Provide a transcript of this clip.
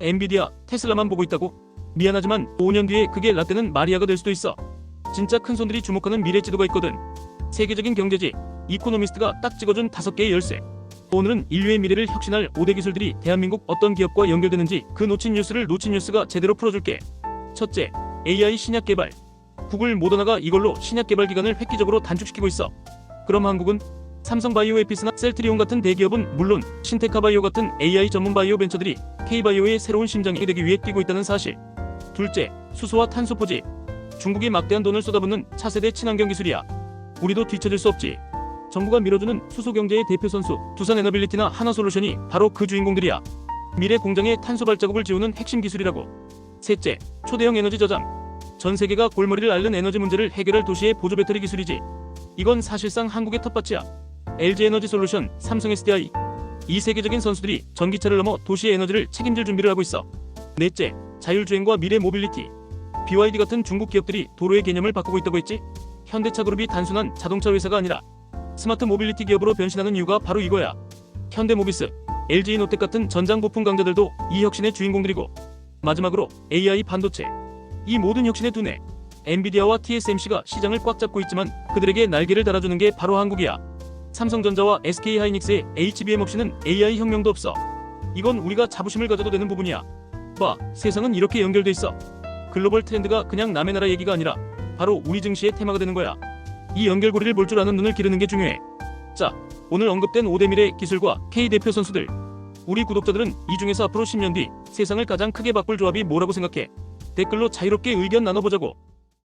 엔비디아, 테슬라만 보고 있다고? 미안하지만 5년 뒤에 그게 라떼는 마리아가 될 수도 있어. 진짜 큰 손들이 주목하는 미래 지도가 있거든. 세계적인 경제지, 이코노미스트가 딱 찍어준 다섯 개의 열쇠. 오늘은 인류의 미래를 혁신할 5대 기술들이 대한민국 어떤 기업과 연결되는지 그 놓친 뉴스를 놓친 뉴스가 제대로 풀어줄게. 첫째, AI 신약 개발. 구글 모더나가 이걸로 신약 개발 기간을 획기적으로 단축시키고 있어. 그럼 한국은 삼성바이오 에피스나 셀트리온 같은 대기업은 물론 신테카바이오 같은 AI 전문 바이오 벤처들이 K바이오의 새로운 심장이 되기 위해 뛰고 있다는 사실. 둘째, 수소와 탄소 포지. 중국이 막대한 돈을 쏟아붓는 차세대 친환경 기술이야. 우리도 뒤처질 수 없지. 정부가 밀어주는 수소 경제의 대표 선수 두산 에너빌리티나 하나솔루션이 바로 그 주인공들이야. 미래 공장의 탄소 발자국을 지우는 핵심 기술이라고. 셋째, 초대형 에너지 저장. 전 세계가 골머리를 앓는 에너지 문제를 해결할 도시의 보조 배터리 기술이지. 이건 사실상 한국의 텃밭이야. LG 에너지 솔루션, 삼성 SDI. 이 세계적인 선수들이 전기차를 넘어 도시의 에너지를 책임질 준비를 하고 있어. 넷째, 자율주행과 미래 모빌리티. BYD 같은 중국 기업들이 도로의 개념을 바꾸고 있다고 했지? 현대차 그룹이 단순한 자동차 회사가 아니라 스마트 모빌리티 기업으로 변신하는 이유가 바로 이거야. 현대모비스, LG이노텍 같은 전장 부품 강자들도 이 혁신의 주인공들이고 마지막으로 AI 반도체. 이 모든 혁신의 두뇌. 엔비디아와 TSMC가 시장을 꽉 잡고 있지만 그들에게 날개를 달아주는 게 바로 한국이야. 삼성전자와 SK하이닉스의 HBM 없이는 AI 혁명도 없어. 이건 우리가 자부심을 가져도 되는 부분이야. 봐, 세상은 이렇게 연결돼 있어. 글로벌 트렌드가 그냥 남의 나라 얘기가 아니라 바로 우리 증시의 테마가 되는 거야. 이 연결고리를 볼 줄 아는 눈을 기르는 게 중요해. 자, 오늘 언급된 5대 미래 기술과 K 대표 선수들. 우리 구독자들은 이 중에서 앞으로 10년 뒤 세상을 가장 크게 바꿀 조합이 뭐라고 생각해? 댓글로 자유롭게 의견 나눠보자고.